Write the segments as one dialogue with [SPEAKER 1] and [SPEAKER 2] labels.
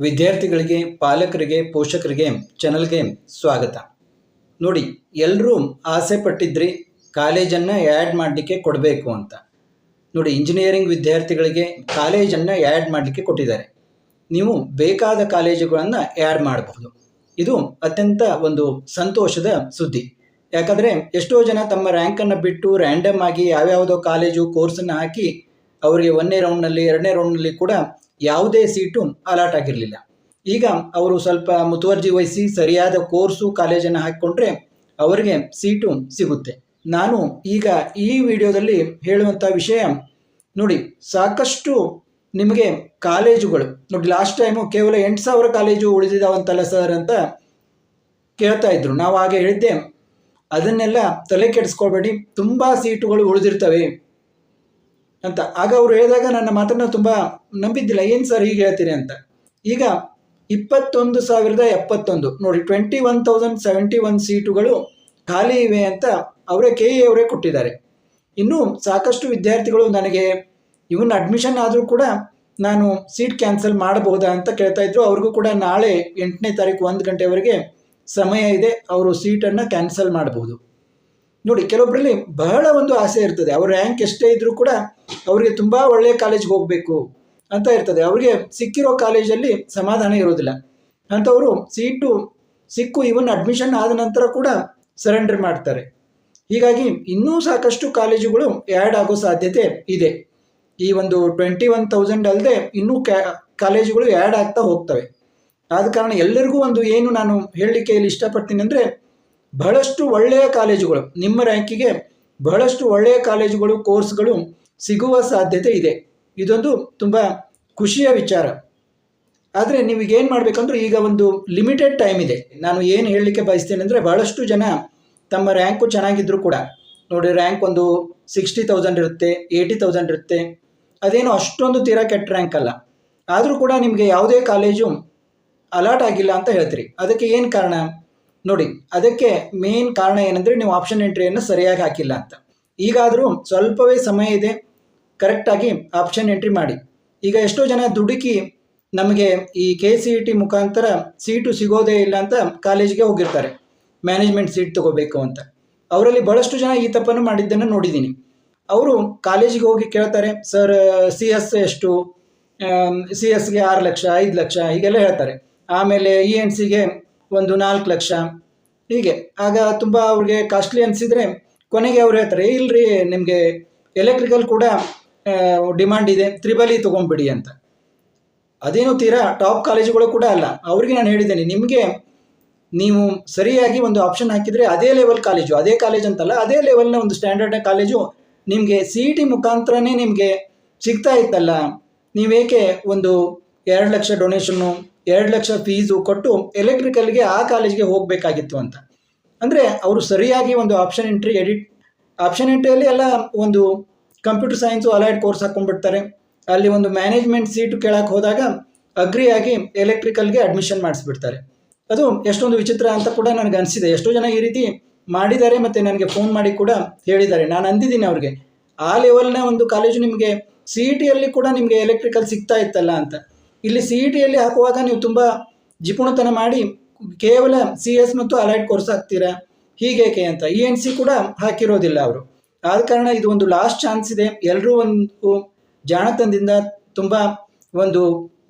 [SPEAKER 1] ವಿದ್ಯಾರ್ಥಿಗಳಿಗೆ, ಪಾಲಕರಿಗೆ, ಪೋಷಕರಿಗೆ ಚಾನಲ್ಗೆ ಸ್ವಾಗತ. ನೋಡಿ ಎಲ್ಲರೂ ಆಸೆ ಪಟ್ಟಿದ್ರಿ, ಕಾಲೇಜನ್ನು ಆ್ಯಡ್ ಮಾಡಲಿಕ್ಕೆ ಕೊಡಬೇಕು ಅಂತ. ನೋಡಿ ಇಂಜಿನಿಯರಿಂಗ್ ವಿದ್ಯಾರ್ಥಿಗಳಿಗೆ ಕಾಲೇಜನ್ನು ಆ್ಯಡ್ ಮಾಡಲಿಕ್ಕೆ ಕೊಟ್ಟಿದ್ದಾರೆ. ನೀವು ಬೇಕಾದ ಕಾಲೇಜುಗಳನ್ನು ಆ್ಯಡ್ ಮಾಡಬಹುದು. ಇದು ಅತ್ಯಂತ ಒಂದು ಸಂತೋಷದ ಸುದ್ದಿ. ಯಾಕಂದರೆ, ಎಷ್ಟೋ ಜನ ತಮ್ಮ ರ್ಯಾಂಕನ್ನು ಬಿಟ್ಟು ರ್ಯಾಂಡಮ್ ಆಗಿ ಯಾವ್ಯಾವುದೋ ಕಾಲೇಜು ಕೋರ್ಸನ್ನು ಹಾಕಿ, ಅವರಿಗೆ ಒಂದನೇ ರೌಂಡ್ನಲ್ಲಿ ಎರಡನೇ ರೌಂಡ್ನಲ್ಲಿ ಕೂಡ ಯಾವುದೇ ಸೀಟು ಅಲಾಟ್ ಆಗಿರಲಿಲ್ಲ. ಈಗ ಅವರು ಸ್ವಲ್ಪ ಮುತುವರ್ಜಿ ವಹಿಸಿ ಸರಿಯಾದ ಕೋರ್ಸು ಕಾಲೇಜನ್ನು ಹಾಕಿಕೊಂಡ್ರೆ ಅವರಿಗೆ ಸೀಟು ಸಿಗುತ್ತೆ. ನಾನು ಈಗ ಈ ವಿಡಿಯೋದಲ್ಲಿ ಹೇಳುವಂಥ ವಿಷಯ, ನೋಡಿ, ಸಾಕಷ್ಟು ನಿಮಗೆ ಕಾಲೇಜುಗಳು, ನೋಡಿ, ಲಾಸ್ಟ್ ಟೈಮು ಕೇವಲ ಎಂಟು ಸಾವಿರ ಕಾಲೇಜು ಉಳಿದಿದಾವಂತಲ್ಲ ಸರ್ ಅಂತ ಕೇಳ್ತಾ ಇದ್ರು. ನಾವು ಹಾಗೆ ಹೇಳಿದ್ದೆ. ಅದನ್ನೆಲ್ಲ ತಲೆ ಕೆಡಿಸ್ಕೊಬೇಡಿ. ತುಂಬ ಸೀಟುಗಳು ಉಳಿದಿರ್ತವೆ. ಅಂತ. ಆಗ ಅವರು ಹೇಳಿದಾಗ ನನ್ನ ಮಾತನ್ನು ತುಂಬ ನಂಬಿದ್ದಿಲ್ಲ. ಏನು ಸರ್ ಹೀಗೆ ಹೇಳ್ತೀರಿ ಅಂತ. ಈಗ ಇಪ್ಪತ್ತೊಂದು ಸಾವಿರದ ಎಪ್ಪತ್ತೊಂದು, ನೋಡಿ twenty one thousand seventy one ಸೀಟುಗಳು ಖಾಲಿ ಇವೆ ಅಂತ ಅವರೇ ಕೆ ಇ ಅವರೇ ಕೊಟ್ಟಿದ್ದಾರೆ. ಇನ್ನೂ ಸಾಕಷ್ಟು ವಿದ್ಯಾರ್ಥಿಗಳು ನನಗೆ ಇವನ್ ಅಡ್ಮಿಷನ್ ಆದರೂ ಕೂಡ ನಾನು ಸೀಟ್ ಕ್ಯಾನ್ಸಲ್ ಮಾಡಬಹುದಾ ಅಂತ ಕೇಳ್ತಾ ಇದ್ರು. ಅವ್ರಿಗೂ ಕೂಡ ನಾಳೆ ಎಂಟನೇ ತಾರೀಕು ಒಂದು ಗಂಟೆವರೆಗೆ ಸಮಯ ಇದೆ. ಅವರು ಸೀಟನ್ನು ಕ್ಯಾನ್ಸಲ್ ಮಾಡಬಹುದು. ನೋಡಿ ಕೆಲವೊಬ್ಬರಲ್ಲಿ ಬಹಳ ಒಂದು ಆಸೆ ಇರ್ತದೆ. ಅವ್ರ ರ್ಯಾಂಕ್ ಎಷ್ಟೇ ಇದ್ದರೂ ಕೂಡ ಅವರಿಗೆ ತುಂಬ ಒಳ್ಳೆಯ ಕಾಲೇಜ್ಗೆ ಹೋಗಬೇಕು ಅಂತ ಇರ್ತದೆ. ಅವರಿಗೆ ಸಿಕ್ಕಿರೋ ಕಾಲೇಜಲ್ಲಿ ಸಮಾಧಾನ ಇರೋದಿಲ್ಲ. ಅಂಥವರು ಸೀಟು ಸಿಕ್ಕು ಇವನ್ ಅಡ್ಮಿಷನ್ ಆದ ನಂತರ ಕೂಡ ಸರೆಂಡರ್ ಮಾಡ್ತಾರೆ. ಹೀಗಾಗಿ ಇನ್ನೂ ಸಾಕಷ್ಟು ಕಾಲೇಜುಗಳು ಆ್ಯಡ್ ಆಗೋ ಸಾಧ್ಯತೆ ಇದೆ. ಈ ಒಂದು ಟ್ವೆಂಟಿ ಒನ್ ತೌಸಂಡ್ ಅಲ್ಲದೆ ಇನ್ನೂ ಕಾಲೇಜುಗಳು ಆ್ಯಡ್ ಆಗ್ತಾ ಹೋಗ್ತವೆ. ಆದ ಕಾರಣ ಎಲ್ಲರಿಗೂ ಒಂದು ಏನು ನಾನು ಹೇಳಲಿಕ್ಕೆ ಇಲ್ಲಿ ಇಷ್ಟಪಡ್ತೀನಿ ಅಂದರೆ ಬಹಳಷ್ಟು ಒಳ್ಳೆಯ ಕಾಲೇಜುಗಳು, ನಿಮ್ಮ ರ್ಯಾಂಕಿಗೆ ಬಹಳಷ್ಟು ಒಳ್ಳೆಯ ಕಾಲೇಜುಗಳು, ಕೋರ್ಸ್ಗಳು ಸಿಗುವ ಸಾಧ್ಯತೆ ಇದೆ. ಇದೊಂದು ತುಂಬ ಖುಷಿಯ ವಿಚಾರ. ಆದರೆ ನಿಮಗೇನು ಮಾಡಬೇಕಂದ್ರೆ ಈಗ ಒಂದು ಲಿಮಿಟೆಡ್ ಟೈಮ್ ಇದೆ. ನಾನು ಏನು ಹೇಳಲಿಕ್ಕೆ ಬಯಸ್ತೇನೆ ಅಂದರೆ ಬಹಳಷ್ಟು ಜನ ತಮ್ಮ ರ್ಯಾಂಕು ಚೆನ್ನಾಗಿದ್ದರೂ ಕೂಡ, ನೋಡಿ ರ್ಯಾಂಕ್ ಒಂದು ಸಿಕ್ಸ್ಟಿ ತೌಸಂಡ್ ಇರುತ್ತೆ ಏಯ್ಟಿ ತೌಸಂಡ್ ಇರುತ್ತೆ, ಅದೇನು ಅಷ್ಟೊಂದು ತೀರಾ ಕೆಟ್ಟ ರ್ಯಾಂಕ್ ಅಲ್ಲ. ಆದರೂ ಕೂಡ ನಿಮಗೆ ಯಾವುದೇ ಕಾಲೇಜು ಅಲಾಟ್ ಆಗಿಲ್ಲ ಅಂತ ಹೇಳ್ತೀರಿ. ಅದಕ್ಕೆ ಏನು ಕಾರಣ? ನೋಡಿ, ಅದಕ್ಕೆ ಮೇನ್ ಕಾರಣ ಏನಂದರೆ ನೀವು ಆಪ್ಷನ್ ಎಂಟ್ರಿಯನ್ನು ಸರಿಯಾಗಿ ಹಾಕಿಲ್ಲ ಅಂತ. ಈಗಾದರೂ ಸ್ವಲ್ಪವೇ ಸಮಯ ಇದೆ ಕರೆಕ್ಟಾಗಿ ಆಪ್ಷನ್ ಎಂಟ್ರಿ ಮಾಡಿ. ಈಗ ಎಷ್ಟೋ ಜನ ದುಡುಕಿ ನಮಗೆ ಈ ಕೆ ಸಿ ಇ ಟಿ ಮುಖಾಂತರ ಸೀಟು ಸಿಗೋದೇ ಇಲ್ಲ ಅಂತ ಕಾಲೇಜಿಗೆ ಹೋಗಿರ್ತಾರೆ. ಮ್ಯಾನೇಜ್ಮೆಂಟ್ ಸೀಟ್ ತಗೋಬೇಕು ಅಂತ. ಅವರಲ್ಲಿ ಬಹಳಷ್ಟು ಜನ ಈ ತಪ್ಪನ್ನು ಮಾಡಿದ್ದನ್ನು ನೋಡಿದ್ದೀನಿ. ಅವರು ಕಾಲೇಜಿಗೆ ಹೋಗಿ ಕೇಳ್ತಾರೆ, ಸರ್ ಸಿ ಎಸ್ ಎಷ್ಟು? ಸಿ ಎಸ್ಗೆ ಆರು ಲಕ್ಷ, ಐದು ಲಕ್ಷ, ಹೀಗೆಲ್ಲ ಹೇಳ್ತಾರೆ. ಆಮೇಲೆ ಇ ಎನ್ ಸಿಗೆ ಒಂದು ನಾಲ್ಕು ಲಕ್ಷ. ಹೀಗೆ. ಆಗ ತುಂಬ ಅವ್ರಿಗೆ ಕಾಸ್ಟ್ಲಿ ಅನಿಸಿದರೆ ಕೊನೆಗೆ ಅವ್ರು ಹೇಳ್ತಾರೆ, ಇಲ್ರಿ, ನಿಮಗೆ ಎಲೆಕ್ಟ್ರಿಕಲ್ ಕೂಡ ಡಿಮಾಂಡ್ ಇದೆ ತ್ರಿಬಲ್ ಈ ತೊಗೊಂಬಿಡಿ ಅಂತ. ಅದೇನು ತೀರಾ ಟಾಪ್ ಕಾಲೇಜುಗಳು ಕೂಡ ಅಲ್ಲ. ಅವ್ರಿಗೆ ನಾನು ಹೇಳಿದ್ದೇನೆ, ನಿಮಗೆ ನೀವು ಸರಿಯಾಗಿ ಒಂದು ಆಪ್ಷನ್ ಹಾಕಿದರೆ ಅದೇ ಲೆವೆಲ್ ಕಾಲೇಜು ಅದೇ ಕಾಲೇಜ್ ಅಂತಲ್ಲ, ಅದೇ ಲೆವೆಲ್ನ ಒಂದು ಸ್ಟ್ಯಾಂಡರ್ಡ್ನ ಕಾಲೇಜು ನಿಮಗೆ ಸಿ ಇ ಟಿ ಮುಖಾಂತರನೇ ನಿಮಗೆ ಸಿಗ್ತಾ ಇತ್ತಲ್ಲ. ನೀವೇಕೆ ಒಂದು ಎರಡು ಲಕ್ಷ ಡೊನೇಷನ್ನು ಎರಡು ಲಕ್ಷ ಫೀಸು ಕೊಟ್ಟು ಎಲೆಕ್ಟ್ರಿಕಲ್ಗೆ ಆ ಕಾಲೇಜ್ಗೆ ಹೋಗಬೇಕಾಗಿತ್ತು ಅಂತ. ಅಂದರೆ ಅವರು ಸರಿಯಾಗಿ ಒಂದು ಆಪ್ಷನ್ ಎಂಟ್ರಿ ಎಡಿಟ್ ಆಪ್ಷನ್ ಎಂಟ್ರಿಯಲ್ಲಿ ಎಲ್ಲ ಒಂದು ಕಂಪ್ಯೂಟರ್ ಸೈನ್ಸು ಅಲೈಡ್ ಕೋರ್ಸ್ ಹಾಕ್ಕೊಂಡ್ಬಿಡ್ತಾರೆ ಅಲ್ಲಿ ಒಂದು ಮ್ಯಾನೇಜ್ಮೆಂಟ್ ಸೀಟು ಕೇಳಕ್ಕೆ ಹೋದಾಗ ಅಗ್ರಿಯಾಗಿ ಎಲೆಕ್ಟ್ರಿಕಲ್ಗೆ ಅಡ್ಮಿಷನ್ ಮಾಡಿಸ್ಬಿಡ್ತಾರೆ. ಅದು ಎಷ್ಟೊಂದು ವಿಚಿತ್ರ ಅಂತ ಕೂಡ ನನಗೆ ಅನಿಸಿದೆ. ಎಷ್ಟೋ ಜನ ಈ ರೀತಿ ಮಾಡಿದ್ದಾರೆ ಮತ್ತು ನನಗೆ ಫೋನ್ ಮಾಡಿ ಕೂಡ ಹೇಳಿದ್ದಾರೆ. ನಾನು ಅಂದಿದ್ದೀನಿ ಅವ್ರಿಗೆ. ಆ ಲೆವೆಲ್ನ ಒಂದು ಕಾಲೇಜು ನಿಮಗೆ ಸಿ ಇ ಟಿಯಲ್ಲಿ ಕೂಡ ನಿಮಗೆ ಎಲೆಕ್ಟ್ರಿಕಲ್ ಸಿಗ್ತಾ ಇತ್ತಲ್ಲ ಅಂತ. ಇಲ್ಲಿ ಸಿ ಇ ಟಿಯಲ್ಲಿ ಹಾಕುವಾಗ ನೀವು ತುಂಬ ಜಿಪುಣತನ ಮಾಡಿ ಕೇವಲ ಸಿ ಎಸ್ ಮತ್ತು ಅಲೈಡ್ ಕೋರ್ಸ್ ಹಾಕ್ತೀರಾ? ಹೀಗೇಕೆ ಅಂತ. ಇ ಎನ್ ಸಿ ಕೂಡ ಹಾಕಿರೋದಿಲ್ಲ ಅವರು. ಆದ ಕಾರಣ ಇದು ಒಂದು ಲಾಸ್ಟ್ ಚಾನ್ಸ್ ಇದೆ. ಎಲ್ಲರೂ ಒಂದು ಜಾಣತನದಿಂದ ತುಂಬ ಒಂದು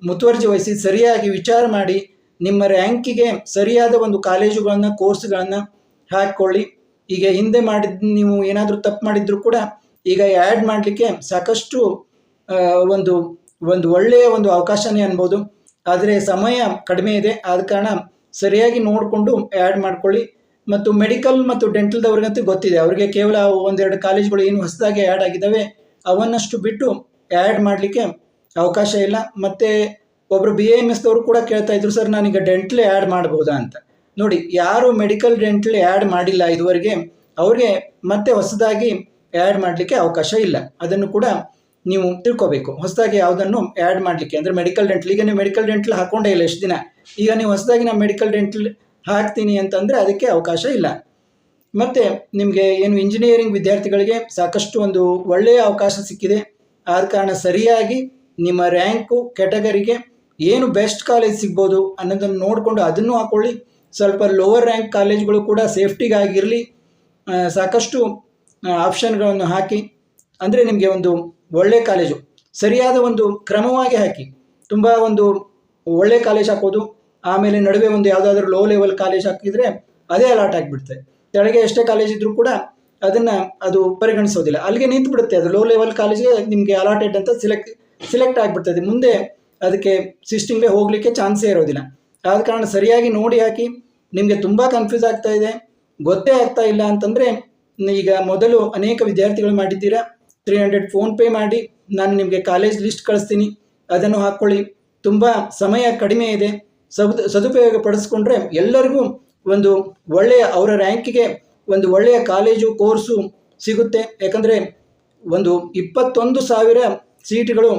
[SPEAKER 1] ಮುತುವರ್ಜಿ ವಹಿಸಿ ಸರಿಯಾಗಿ ವಿಚಾರ ಮಾಡಿ ನಿಮ್ಮ ರ್ಯಾಂಕಿಗೆ ಸರಿಯಾದ ಒಂದು ಕಾಲೇಜುಗಳನ್ನು ಕೋರ್ಸ್ಗಳನ್ನು ಹಾಕ್ಕೊಳ್ಳಿ. ಈಗ ಹಿಂದೆ ಮಾಡಿದ ನೀವು ಏನಾದರೂ ತಪ್ಪು ಮಾಡಿದ್ರು ಕೂಡ ಈಗ ಆ್ಯಡ್ ಮಾಡಲಿಕ್ಕೆ ಸಾಕಷ್ಟು ಒಂದು ಒಂದು ಒಳ್ಳೆಯ ಒಂದು ಅವಕಾಶನೇ ಅನ್ಬೋದು. ಆದರೆ ಸಮಯ ಕಡಿಮೆ ಇದೆ. ಆದ ಕಾರಣ ಸರಿಯಾಗಿ ನೋಡಿಕೊಂಡು ಆ್ಯಡ್ ಮಾಡ್ಕೊಳ್ಳಿ. ಮತ್ತು ಮೆಡಿಕಲ್ ಮತ್ತು ಡೆಂಟಲ್ದವ್ರಿಗಂತೂ ಗೊತ್ತಿದೆ. ಅವರಿಗೆ ಕೇವಲ ಒಂದೆರಡು ಕಾಲೇಜ್ಗಳು ಏನು ಹೊಸದಾಗಿ ಆ್ಯಡ್ ಆಗಿದ್ದಾವೆ, ಅವನ್ನಷ್ಟು ಬಿಟ್ಟು ಆ್ಯಡ್ ಮಾಡಲಿಕ್ಕೆ ಅವಕಾಶ ಇಲ್ಲ. ಮತ್ತು ಒಬ್ಬರು ಬಿ ಎಂ ಎಸ್ದವರು ಕೂಡ ಕೇಳ್ತಾ ಇದ್ರು, ಸರ್, ನಾನೀಗ ಡೆಂಟ್ಲಿ ಆ್ಯಡ್ ಮಾಡ್ಬೋದಾ ಅಂತ. ನೋಡಿ, ಯಾರು ಮೆಡಿಕಲ್ ಡೆಂಟ್ಲಿ ಆ್ಯಡ್ ಮಾಡಿಲ್ಲ ಇದುವರೆಗೆ, ಅವ್ರಿಗೆ ಮತ್ತೆ ಹೊಸದಾಗಿ ಆ್ಯಡ್ ಮಾಡಲಿಕ್ಕೆ ಅವಕಾಶ ಇಲ್ಲ. ಅದನ್ನು ಕೂಡ ನೀವು ತಿಳ್ಕೊಬೇಕು. ಹೊಸದಾಗಿ ಯಾವುದನ್ನು ಆ್ಯಡ್ ಮಾಡಲಿಕ್ಕೆ ಅಂದರೆ ಮೆಡಿಕಲ್ ಡೆಂಟಲ್ ಈಗ ನೀವು ಮೆಡಿಕಲ್ ಡೆಂಟಲ್ ಹಾಕೊಂಡೇ ಇಲ್ಲ ಎಷ್ಟು ದಿನ? ಈಗ ನೀವು ಹೊಸದಾಗಿ ನಾನು ಮೆಡಿಕಲ್ ಡೆಂಟಲ್ ಹಾಕ್ತೀನಿ ಅಂತಂದರೆ ಅದಕ್ಕೆ ಅವಕಾಶ ಇಲ್ಲ. ಮತ್ತು ನಿಮಗೆ ಏನು ಇಂಜಿನಿಯರಿಂಗ್ ವಿದ್ಯಾರ್ಥಿಗಳಿಗೆ ಸಾಕಷ್ಟು ಒಂದು ಒಳ್ಳೆಯ ಅವಕಾಶ ಸಿಕ್ಕಿದೆ. ಆದ ಕಾರಣ ಸರಿಯಾಗಿ ನಿಮ್ಮ ರ್ಯಾಂಕು ಕೆಟಗರಿಗೆ ಏನು ಬೆಸ್ಟ್ ಕಾಲೇಜ್ ಸಿಗ್ಬೋದು ಅನ್ನೋದನ್ನು ನೋಡಿಕೊಂಡು ಅದನ್ನು ಹಾಕ್ಕೊಳ್ಳಿ ಸ್ವಲ್ಪ ಲೋವರ್ ರ್ಯಾಂಕ್ ಕಾಲೇಜ್ಗಳು ಕೂಡ ಸೇಫ್ಟಿಗಾಗಿರಲಿ ಸಾಕಷ್ಟು ಆಪ್ಷನ್ಗಳನ್ನು ಹಾಕಿ. ಅಂದರೆ ನಿಮಗೆ ಒಂದು ಒಳ್ಳೆಯ ಕಾಲೇಜು. ಸರಿಯಾದ ಒಂದು ಕ್ರಮವಾಗಿ ಹಾಕಿ. ತುಂಬ ಒಂದು ಒಳ್ಳೆ ಕಾಲೇಜ್ ಹಾಕೋದು, ಆಮೇಲೆ ನಡುವೆ ಒಂದು ಯಾವುದಾದ್ರೂ ಲೋ ಲೆವೆಲ್ ಕಾಲೇಜ್ ಹಾಕಿದರೆ ಅದೇ ಅಲಾಟ್ ಆಗಿಬಿಡುತ್ತೆ. ಕೆಳಗೆ ಎಷ್ಟೇ ಕಾಲೇಜ್ ಇದ್ದರೂ ಕೂಡ ಅದನ್ನು ಅದು ಪರಿಗಣಿಸೋದಿಲ್ಲ. ಅಲ್ಲಿಗೆ ನಿಂತು ಬಿಡುತ್ತೆ ಅದು ಲೋ ಲೆವೆಲ್ ಕಾಲೇಜ್ಗೆ ನಿಮಗೆ ಅಲಾಟೆಡ್ ಅಂತ ಸಿಲೆಕ್ಟ್ ಸಿಲೆಕ್ಟ್ ಆಗಿಬಿಡ್ತದೆ. ಮುಂದೆ ಅದಕ್ಕೆ ಸಿಸ್ಟಿಂಗ್ಗೆ ಹೋಗಲಿಕ್ಕೆ ಚಾನ್ಸೇ ಇರೋದಿಲ್ಲ. ಆದ ಕಾರಣ ಸರಿಯಾಗಿ ನೋಡಿ ಹಾಕಿ, ನಿಮಗೆ ತುಂಬ ಕನ್ಫ್ಯೂಸ್ ಆಗ್ತಾ ಇದೆ. ಗೊತ್ತೇ ಆಗ್ತಾ ಇಲ್ಲ ಅಂತಂದರೆ, ಈಗ ಮೊದಲು ಅನೇಕ ವಿದ್ಯಾರ್ಥಿಗಳು ಮಾಡಿದ್ದೀರಾ? ತ್ರೀ ಹಂಡ್ರೆಡ್ ಫೋನ್ಪೇ ಮಾಡಿ ನಾನು ನಿಮಗೆ ಕಾಲೇಜ್ ಲಿಸ್ಟ್ ಕಳಿಸ್ತೀನಿ. ಅದನ್ನು ಹಾಕ್ಕೊಳ್ಳಿ. ತುಂಬ ಸಮಯ ಕಡಿಮೆ ಇದೆ. ಸದು ಸದುಪಯೋಗ ಪಡಿಸ್ಕೊಂಡ್ರೆ ಎಲ್ಲರಿಗೂ ಒಂದು ಒಳ್ಳೆಯ, ಅವರ ರ್ಯಾಂಕಿಗೆ ಒಂದು ಒಳ್ಳೆಯ ಕಾಲೇಜು ಕೋರ್ಸು ಸಿಗುತ್ತೆ. ಯಾಕಂದರೆ ಒಂದು ಇಪ್ಪತ್ತೊಂದು ಸಾವಿರ ಸೀಟ್ಗಳು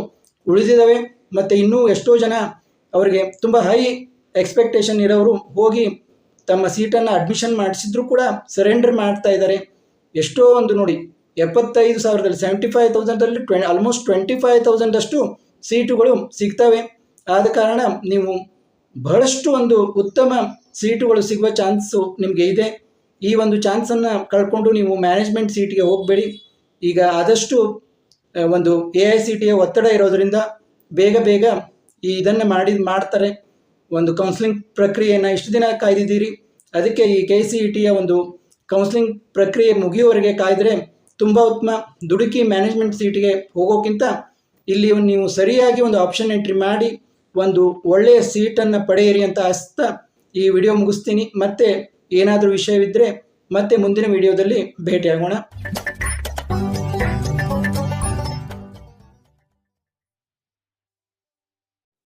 [SPEAKER 1] ಉಳಿದಿದ್ದಾವೆ. ಮತ್ತು ಇನ್ನೂ ಎಷ್ಟೋ ಜನ ಅವರಿಗೆ ತುಂಬ ಹೈ ಎಕ್ಸ್ಪೆಕ್ಟೇಷನ್ ಇರೋರು ಹೋಗಿ ತಮ್ಮ ಸೀಟನ್ನು ಅಡ್ಮಿಷನ್ ಮಾಡಿಸಿದ್ರು ಕೂಡ ಸರೆಂಡರ್ ಮಾಡ್ತಾ ಇದ್ದಾರೆ. ಎಷ್ಟೋ ಒಂದು ನೋಡಿ. ಎಪ್ಪತ್ತೈದು ಸಾವಿರದಲ್ಲಿ ಸೆವೆಂಟಿ ಫೈವ್ ತೌಸಂಡಲ್ಲಿ ಟ್ವೆ ಆಲ್ಮೋಸ್ಟ್ ಟ್ವೆಂಟಿ ಫೈವ್ ತೌಸಂಡಷ್ಟು ಸೀಟುಗಳು ಸಿಗ್ತವೆ. ಆದ ಕಾರಣ ನೀವು ಬಹಳಷ್ಟು ಒಂದು ಉತ್ತಮ ಸೀಟುಗಳು ಸಿಗುವ ಚಾನ್ಸು ನಿಮಗೆ ಇದೆ. ಈ ಒಂದು ಚಾನ್ಸನ್ನು ಕಳ್ಕೊಂಡು ನೀವು ಮ್ಯಾನೇಜ್ಮೆಂಟ್ ಸೀಟಿಗೆ ಹೋಗಬೇಡಿ. ಈಗ ಆದಷ್ಟು ಒಂದು ಎ ಐ ಸಿ ಟಿಯ ಒತ್ತಡ ಇರೋದರಿಂದ ಬೇಗ ಬೇಗ ಈ ಇದನ್ನು ಮಾಡಿ, ಮಾಡ್ತಾರೆ. ಒಂದು ಕೌನ್ಸಿಲಿಂಗ್ ಪ್ರಕ್ರಿಯೆಯನ್ನು ಇಷ್ಟು ದಿನ ಕಾಯ್ದಿದ್ದೀರಿ. ಅದಕ್ಕೆ ಈ ಕೆ ಸಿ ಇ ಟಿಯ ಒಂದು ಕೌನ್ಸಿಲಿಂಗ್ ಪ್ರಕ್ರಿಯೆ ಮುಗಿಯುವವರೆಗೆ ಕಾಯ್ದರೆ ತುಂಬ ಉತ್ತಮ. ದುಡುಕಿ ಮ್ಯಾನೇಜ್ಮೆಂಟ್ ಸೀಟ್ಗೆ ಹೋಗೋಕ್ಕಿಂತ ಇಲ್ಲಿ ನೀವು ಸರಿಯಾಗಿ ಒಂದು ಆಪ್ಷನ್ ಎಂಟ್ರಿ ಮಾಡಿ, ಒಂದು ಒಳ್ಳೆಯ ಸೀಟನ್ನು ಪಡೆಯಿರಿ ಅಂತ ಅಸ್ತ ಈ ವಿಡಿಯೋ ಮುಗಿಸ್ತೀನಿ. ಮತ್ತೆ ಏನಾದರೂ ವಿಷಯವಿದ್ದರೆ ಮತ್ತೆ ಮುಂದಿನ ವಿಡಿಯೋದಲ್ಲಿ ಭೇಟಿಯಾಗೋಣ.